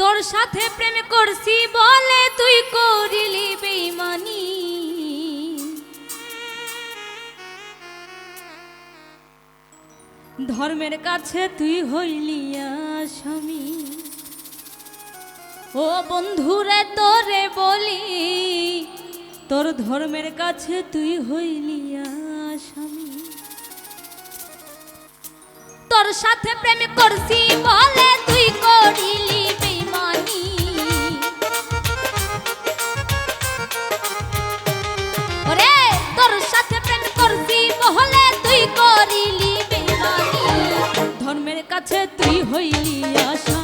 তোর সাথে প্রেম করছি বলে তুই করিলি বেইমানি। ধর্মের কাছে তুই হইলি আসামি। ও বন্ধুরে, তোরে বলি, তোর ধর্মের কাছে তুই হইলি আসামি। তোর সাথে প্রেম করছি বলে তুই করিলি কাছে তুই হইলি আসামি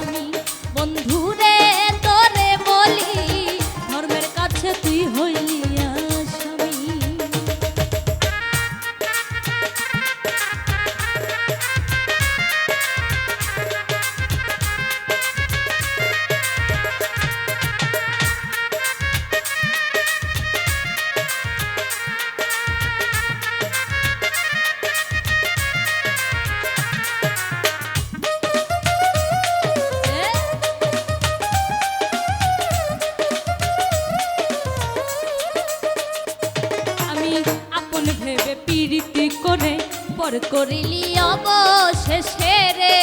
পীড়িতি করে পর করিলি অবশেষে রে।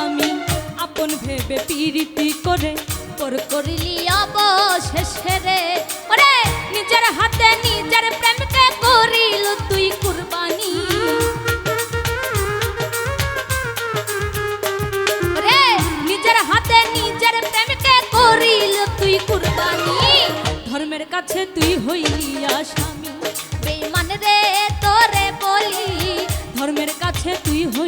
আমি আপন ভেবে পীড়িতি করে পর করিলি অবশেষে রে। কাছে তুই হইয়া স্বামী। বেমান রে তোরে বলি ধর্মের কাছে তুই হইলি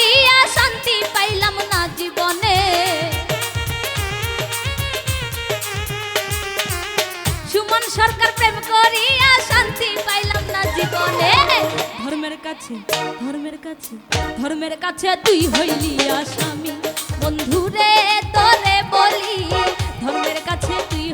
কাছে ধর্মের কাছে। ধর্মের কাছে তুই হইলি আসামি। বন্ধুরে তোরে বলি ধর্মের কাছে তুই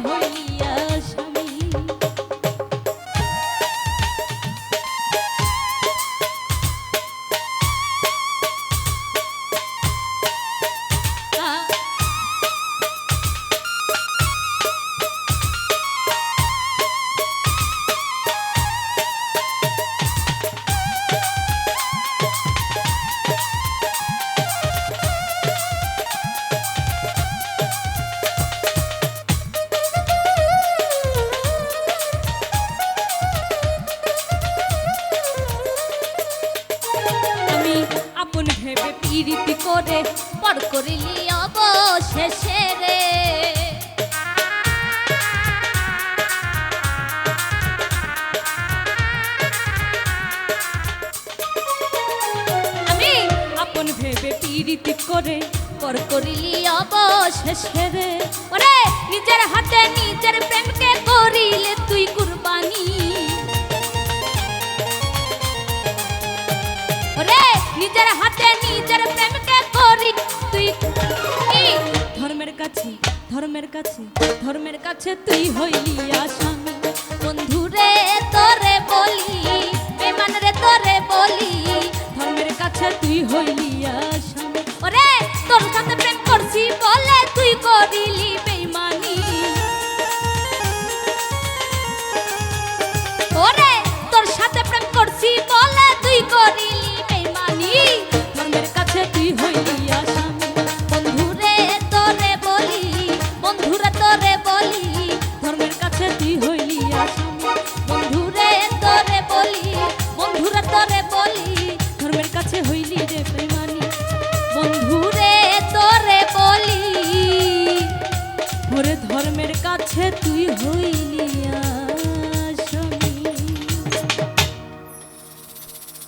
ভেবে করে, পর করিলি অবশেষে রে। আমি আপন ভেবে পীড়িতি করে, পর করিলি অবশেষে রে। ওরে, নিজের হাতে নিজের প্রেমকে করিলে তুই কুরবানি। নিজের হাতে ধর্মের কাছে ধর্মের কাছে তুই হইলি আসামি। বন্ধুরে তোরে বলি বেমান রে, তোরে বলি, ধর্মের কাছে তুই হইলি আসামি।